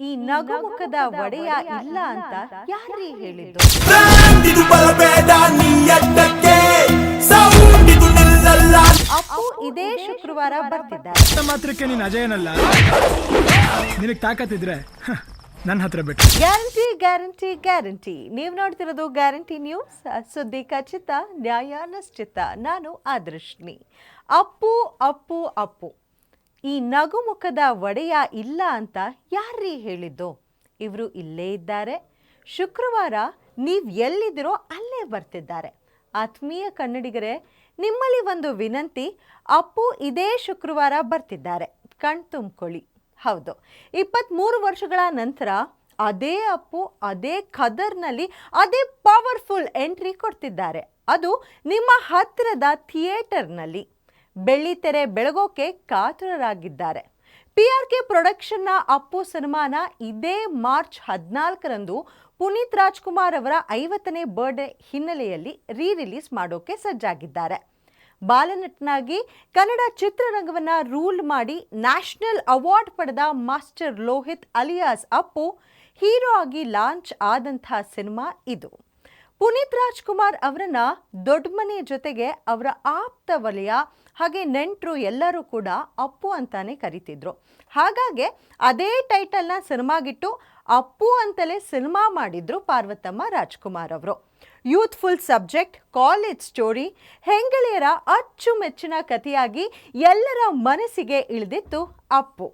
ಈ ನಗುಮುಖದ ಒಡೆಯ ಇಲ್ಲ ಅಂತ ಯಾರೇ ಹೇಳಿದ್ದು ಅಪ್ಪು ಇದೇ ಶುಕ್ರವಾರ ಬರ್ತಿದ್ದಾರೆ. ಅಷ್ಟ ಮಾತ್ರಕ್ಕೆ ನೀನ್ ಅಜಯನಲ್ಲ. ನಿನಗೆ ತಾಕತ್ತಿದ್ರೆ ನನ್ನ ಹತ್ರ ಬಿಟ್ಟು ಗ್ಯಾರಂಟಿ ಗ್ಯಾರಂಟಿ ಗ್ಯಾರಂಟಿ. ನೀವು ನೋಡ್ತಿರೋದು ಗ್ಯಾರಂಟಿ ನ್ಯೂಸ್. ಸುದ್ದಿ ಖಚಿತ ನ್ಯಾಯ ನಿಶ್ಚಿತ. ನಾನು ಆದೃಷ್ಣಿ ಅಪ್ಪು ಅಪ್ಪು ಅಪ್ಪು. ಈ ನಗುಮುಖದ ಒಡೆಯ ಇಲ್ಲ ಅಂತ ಯಾರೀ ಹೇಳಿದ್ದು? ಇವರು ಇಲ್ಲೇ ಇದ್ದಾರೆ. ಶುಕ್ರವಾರ ನೀವು ಎಲ್ಲಿದ್ದೀರೋ ಅಲ್ಲೇ ಬರ್ತಿದ್ದಾರೆ. ಆತ್ಮೀಯ ಕನ್ನಡಿಗರೇ, ನಿಮ್ಮಲ್ಲಿ ಒಂದು ವಿನಂತಿ, ಅಪ್ಪು ಇದೇ ಶುಕ್ರವಾರ ಬರ್ತಿದ್ದಾರೆ. ಕಣ್ ತುಂಬ್ಕೊಳ್ಳಿ. ಹೌದು ಇಪ್ಪತ್ತ್ಮೂರು ವರ್ಷಗಳ ನಂತರ ಅದೇ ಅಪ್ಪು, ಅದೇ ಖದರ್ನಲ್ಲಿ ಅದೇ ಪವರ್ಫುಲ್ ಎಂಟ್ರಿ ಕೊಡ್ತಿದ್ದಾರೆ. ಅದು ನಿಮ್ಮ ಹತ್ತಿರದ ಥಿಯೇಟರ್ನಲ್ಲಿ. ಬೆಳ್ಳಿತೆರೆ ಬೆಳಗೋಕೆ ಕಾತುರರಾಗಿದ್ದಾರೆ. ಪಿ ಆರ್ ಕೆ ಪ್ರೊಡಕ್ಷನ್ನ ಅಪ್ಪು ಸಿನಿಮಾನ ಇದೇ ಮಾರ್ಚ್ ಹದಿನಾಲ್ಕರಂದು ಪುನೀತ್ ರಾಜ್ಕುಮಾರ್ ಅವರ ಐವತ್ತನೇ ಬರ್ಡೇ ಹಿನ್ನೆಲೆಯಲ್ಲಿ ರೀ ರಿಲೀಸ್ ಮಾಡೋಕೆ ಸಜ್ಜಾಗಿದ್ದಾರೆ. ಬಾಲನಟನಾಗಿ ಕನ್ನಡ ಚಿತ್ರರಂಗವನ್ನು ರೂಲ್ ಮಾಡಿ ನ್ಯಾಷನಲ್ ಅವಾರ್ಡ್ ಪಡೆದ master Lohith alias Appu hero ಆಗಿ ಲಾಂಚ್ ಆದಂಥ ಸಿನಿಮಾ ಇದು. ಪುನೀತ್ ರಾಜ್ಕುಮಾರ್ ಅವರನ್ನ ದೊಡ್ಡ ಮನೆ ಜೊತೆಗೆ ಅವರ ಆಪ್ತ ವಲಯ ಹಾಗೆ ನೆಂಟರು ಎಲ್ಲರೂ ಕೂಡ ಅಪ್ಪು ಅಂತಾನೆ ಕರಿತಿದ್ರು. ಹಾಗಾಗಿ ಅದೇ ಟೈಟಲ್ನ ಸಿನಿಮಾಗಿಟ್ಟು ಅಪ್ಪು ಅಂತಲೇ ಸಿನಿಮಾ ಮಾಡಿದ್ರು ಪಾರ್ವತಮ್ಮ ರಾಜ್ಕುಮಾರ್ ಅವರು. ಯೂತ್ಫುಲ್ ಸಬ್ಜೆಕ್ಟ್ ಕಾಲೇಜ್ ಸ್ಟೋರಿ ಹೆಂಗಳೆಯರ ಅಚ್ಚುಮೆಚ್ಚಿನ ಕಥೆಯಾಗಿ ಎಲ್ಲರ ಮನಸ್ಸಿಗೆ ಇಳಿದಿತ್ತು ಅಪ್ಪು.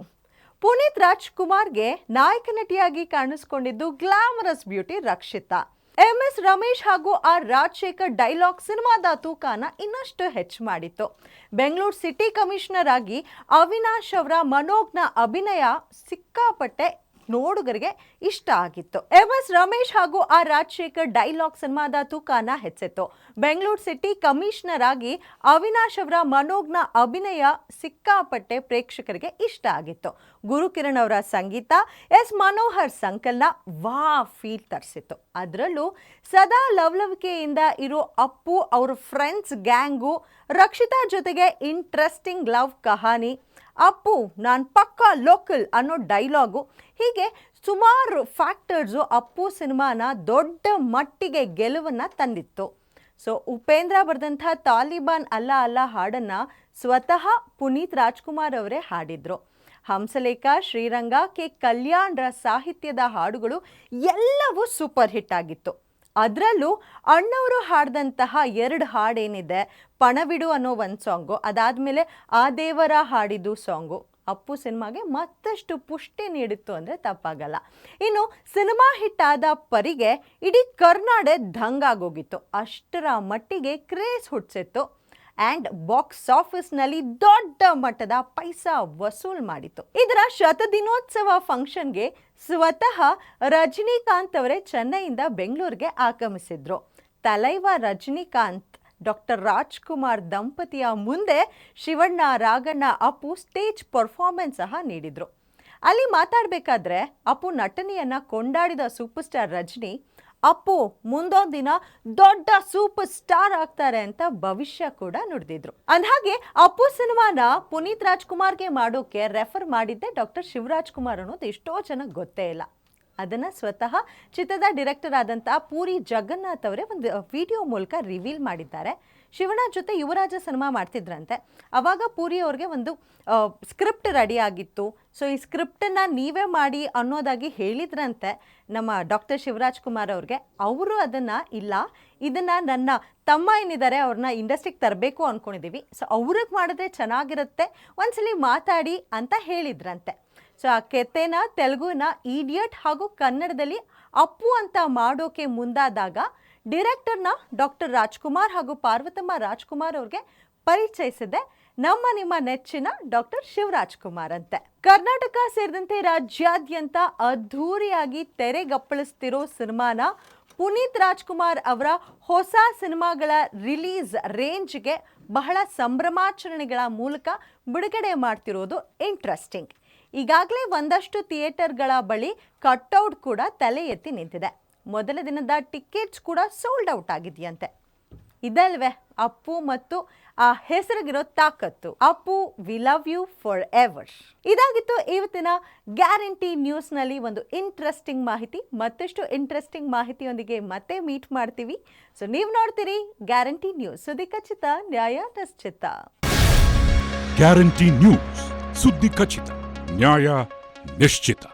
ಪುನೀತ್ ರಾಜ್ಕುಮಾರ್ಗೆ ನಾಯಕ ನಟಿಯಾಗಿ ಕಾಣಿಸ್ಕೊಂಡಿದ್ದು glamorous beauty Rakshitha. M S Ramesh ಹಾಗೂ ಆರ್ ರಾಜಶೇಖರ್ ಡೈಲಾಗ್ ಸಿನಿಮಾದ ತೂಕನ ಇನ್ನಷ್ಟು ಹೆಚ್ಚು ಮಾಡಿತ್ತು. ಬೆಂಗಳೂರು ಸಿಟಿ ಕಮಿಷನರ್ ಆಗಿ ಅವಿನಾಶ್ ಅವರ ಮನೋಜ್ಞ ಅಭಿನಯ ಸಿಕ್ಕಾಪಟ್ಟೆ ನೋಡುಗರಿಗೆ ಇಷ್ಟ ಆಗಿತ್ತು. ಎಸ್ ರಮೇಶ್ ಹಾಗೂ ಆರ್ ರಾಜಶೇಖರ್ ಡೈಲಾಗ್ ಸಿನಿಮಾದ ತೂಕಾನ ಹೆಚ್ಚಿತ್ತು. ಬೆಂಗಳೂರು ಸಿಟಿ ಕಮಿಷನರ್ ಆಗಿ ಅವಿನಾಶ್ ಅವರ ಮನೋಜ್ಞ ಅಭಿನಯ ಸಿಕ್ಕಾಪಟ್ಟೆ ಪ್ರೇಕ್ಷಕರಿಗೆ ಇಷ್ಟ ಆಗಿತ್ತು. ಗುರುಕಿರಣ್ ಅವರ ಸಂಗೀತ, ಎಸ್ ಮನೋಹರ್ ಸಂಕಲನ, ವಾ ಫೀಲ್ ತರಿಸಿತ್ತು. ಅದರಲ್ಲೂ ಸದಾ ಲವಲವಿಕೆಯಿಂದ ಇರೋ ಅಪ್ಪು, ಅವ್ರ ಫ್ರೆಂಡ್ಸ್ ಗ್ಯಾಂಗು ರಕ್ಷಿತಾ ಜೊತೆಗೆ ಇಂಟ್ರೆಸ್ಟಿಂಗ್ ಲವ್ ಕಹಾನಿ ಅಪ್ಪು, ನಾನು ಪಕ್ಕಾ ಲೋಕಲ್ ಅನ್ನೋ ಡೈಲಾಗು. ಹೀಗೆ ಸುಮಾರು ಫ್ಯಾಕ್ಟರ್ಸು ಅಪ್ಪು ಸಿನಿಮಾನ ದೊಡ್ಡ ಮಟ್ಟಿಗೆ ಗೆಲುವನ್ನು ತಂದಿತ್ತು. ಸೊ, ಉಪೇಂದ್ರ ಬರೆದಂಥ ತಾಲಿಬಾನ್ ಅಲ್ಲ ಅಲ್ಲ ಹಾಡನ್ನು ಸ್ವತಃ ಪುನೀತ್ ರಾಜ್ಕುಮಾರ್ ಅವರೇ ಹಾಡಿದರು. ಹಂಸಲೇಖ, ಶ್ರೀರಂಗ ಕೆ ಕಲ್ಯಾಣ್ರ ಸಾಹಿತ್ಯದ ಹಾಡುಗಳು ಎಲ್ಲವೂ ಸೂಪರ್ ಹಿಟ್ ಆಗಿತ್ತು. ಅದರಲ್ಲೂ ಅಣ್ಣವರು ಹಾಡಿದಂತಹ ಎರಡು ಹಾಡೇನಿದೆ, ಪಣವಿಡು ಅನ್ನೋ ಒಂದು ಸಾಂಗು, ಅದಾದಮೇಲೆ ಆ ದೇವರ ಹಾಡಿದ್ದು ಸಾಂಗು. ಅಪ್ಪು ಸಿನಿಮಾಗೆ ಮತ್ತಷ್ಟು ಪುಷ್ಟಿ ನೀಡಿತ್ತು ಅಂದರೆ ತಪ್ಪಾಗಲ್ಲ. ಇನ್ನು ಸಿನಿಮಾ ಹಿಟ್ ಆದ ಪರಿಗೆ ಇಡೀ ಕರ್ನಾಡೆ ದಂಗಾಗೋಗಿತ್ತು. ಅಷ್ಟರ ಮಟ್ಟಿಗೆ ಕ್ರೇಜ್ ಹುಟ್ಟಿಸಿತ್ತು ಆ್ಯಂಡ್ ಬಾಕ್ಸ್ ಆಫೀಸ್ನಲ್ಲಿ ದೊಡ್ಡ ಮಟ್ಟದ ಪೈಸಾ ವಸೂಲ್ ಮಾಡಿತು ಇದರ ಶತದಿನೋತ್ಸವ ಫಂಕ್ಷನ್ಗೆ ಸ್ವತಃ ರಜನಿಕಾಂತ್ ಅವರೇ ಚೆನ್ನೈಯಿಂದ ಬೆಂಗಳೂರಿಗೆ ಆಗಮಿಸಿದ್ರು. ತಲೈವ ರಜನಿಕಾಂತ್, ಡಾಕ್ಟರ್ ರಾಜ್ಕುಮಾರ್ ದಂಪತಿಯ ಮುಂದೆ ಶಿವಣ್ಣ, ರಾಗಣ್ಣ, ಅಪ್ಪು ಸ್ಟೇಜ್ ಪರ್ಫಾರ್ಮೆನ್ಸ್ ಸಹ ನೀಡಿದರು. ಅಲ್ಲಿ ಮಾತಾಡಬೇಕಾದ್ರೆ ಅಪ್ಪು ನಟನೆಯನ್ನು ಕೊಂಡಾಡಿದ ಸೂಪರ್ ಸ್ಟಾರ್ ರಜನಿ ಅಪ್ಪು ಮುಂದೊಂದು ದಿನ ದೊಡ್ಡ ಸೂಪರ್ ಸ್ಟಾರ್ ಆಗ್ತಾರೆ ಅಂತ ಭವಿಷ್ಯ ಕೂಡ ನುಡಿದಿದ್ರು. ಅಂದಹಾಗೆ ಅಪ್ಪು ಸಿನಿಮಾನ ಪುನೀತ್ ರಾಜ್ಕುಮಾರ್ಗೆ ಮಾಡೋಕೆ ರೆಫರ್ ಮಾಡಿದ್ದೆ ಡಾಕ್ಟರ್ ಶಿವರಾಜ್ ಕುಮಾರ್ ಅನ್ನೋದು ಎಷ್ಟೋ ಜನಕ್ಕೆ ಗೊತ್ತೇ ಇಲ್ಲ. ಅದನ್ನು ಸ್ವತಃ ಚಿತ್ರದ ಡಿರೆಕ್ಟರ್ ಆದಂತಹ ಪೂರಿ ಜಗನ್ನಾಥ್ ಅವರೇ ಒಂದು ವಿಡಿಯೋ ಮೂಲಕ ರಿವೀಲ್ ಮಾಡಿದ್ದಾರೆ. ಶಿವಣ್ಣ ಜೊತೆ ಯುವರಾಜ ಸಿನಿಮಾ ಮಾಡ್ತಿದ್ರಂತೆ. ಅವಾಗ ಪೂರಿ ಅವ್ರಿಗೆ ಒಂದು ಸ್ಕ್ರಿಪ್ಟ್ ರೆಡಿ ಆಗಿತ್ತು. ಸೊ ಈ ಸ್ಕ್ರಿಪ್ಟನ್ನ ನೀವೇ ಮಾಡಿ ಅನ್ನೋದಾಗಿ ಹೇಳಿದ್ರಂತೆ ನಮ್ಮ ಡಾಕ್ಟರ್ ಶಿವರಾಜ್ ಕುಮಾರ್ ಅವ್ರಿಗೆ. ಅವರು ಅದನ್ನು, ಇಲ್ಲ, ಇದನ್ನು ನನ್ನ ತಮ್ಮ ಏನಿದ್ದಾರೆ ಅವ್ರನ್ನ ಇಂಡಸ್ಟ್ರಿಗೆ ತರಬೇಕು ಅಂದ್ಕೊಂಡಿದ್ದೀವಿ ಸೊ ಅವ್ರಿಗೆ ಮಾಡಿದ್ರೆ ಚೆನ್ನಾಗಿರುತ್ತೆ, ಒಂದ್ಸಲಿ ಮಾತಾಡಿ ಅಂತ ಹೇಳಿದ್ರಂತೆ. ಸೊ ಆ ಕೆತೆನ, ತೆಲುಗುನ, ಈಡಿಯಟ್ ಹಾಗೂ ಕನ್ನಡದಲ್ಲಿ ಅಪ್ಪು ಅಂತ ಮಾಡೋಕೆ ಮುಂದಾದಾಗ ಡಿರೆಕ್ಟರ್ನ ಡಾಕ್ಟರ್ ರಾಜ್ಕುಮಾರ್ ಹಾಗೂ ಪಾರ್ವತಮ್ಮ ರಾಜ್ಕುಮಾರ್ ಅವ್ರಿಗೆ ಪರಿಚಯಿಸಿದೆ. ನಮ್ಮ ನಿಮ್ಮ ನೆಚ್ಚಿನ ಡಾಕ್ಟರ್ ಶಿವರಾಜ್ ಕುಮಾರ್ ಅಂತೆ. ಕರ್ನಾಟಕ ಸೇರಿದಂತೆ ರಾಜ್ಯಾದ್ಯಂತ ಅದ್ಧೂರಿಯಾಗಿ ತೆರೆಗಪ್ಪಳಿಸ್ತಿರೋ ಸಿನಿಮಾನ ಪುನೀತ್ ರಾಜ್ಕುಮಾರ್ ಅವರ ಹೊಸ ಸಿನಿಮಾಗಳ ರಿಲೀಸ್ ರೇಂಜ್ಗೆ ಬಹಳ ಸಂಭ್ರಮಾಚರಣೆಗಳ ಮೂಲಕ ಬಿಡುಗಡೆ ಮಾಡ್ತಿರೋದು ಇಂಟ್ರೆಸ್ಟಿಂಗ್. ಈಗಾಗಲೇ ಒಂದಷ್ಟು ಥಿಯೇಟರ್ಗಳ ಬಳಿ ಕಟ್ಔಟ್ ಕೂಡ ತಲೆ ಎತ್ತಿ ನಿಂತಿದೆ. ಮೊದಲ ದಿನದ ಟಿಕೆಟ್ಸ್ ಕೂಡ ಸೋಲ್ಡ್ ಔಟ್ ಆಗಿದೆಯಂತೆ. ಇದಲ್ವೇ, ಅಪ್ಪು ಮತ್ತು ಆ ಹೆಸರಿಗಿರೋ ತಾಕತ್ತು, Appu we love you forever ಇದಾಗಿತ್ತು ಇವತ್ತಿನ ಗ್ಯಾರಂಟಿ ನ್ಯೂಸ್ನಲ್ಲಿ ಒಂದು ಇಂಟ್ರೆಸ್ಟಿಂಗ್ ಮಾಹಿತಿ, ಮತ್ತಷ್ಟು ಇಂಟ್ರೆಸ್ಟಿಂಗ್ ಮಾಹಿತಿಯೊಂದಿಗೆ ಮತ್ತೆ ಮೀಟ್ ಮಾಡ್ತೀವಿ. ಸೊ ನೀವು ನೋಡ್ತೀರಿ ಗ್ಯಾರಂಟಿ ನ್ಯೂಸ್. ಸುದ್ದಿ ಖಚಿತ, ನ್ಯಾಯ ನಿಶ್ಚಿತ. ಗ್ಯಾರಂಟಿ ನ್ಯೂಸ್, ಸುದ್ದಿ ಖಚಿತ. ನ್ಯಾಯ ನಿಶ್ಚಿತ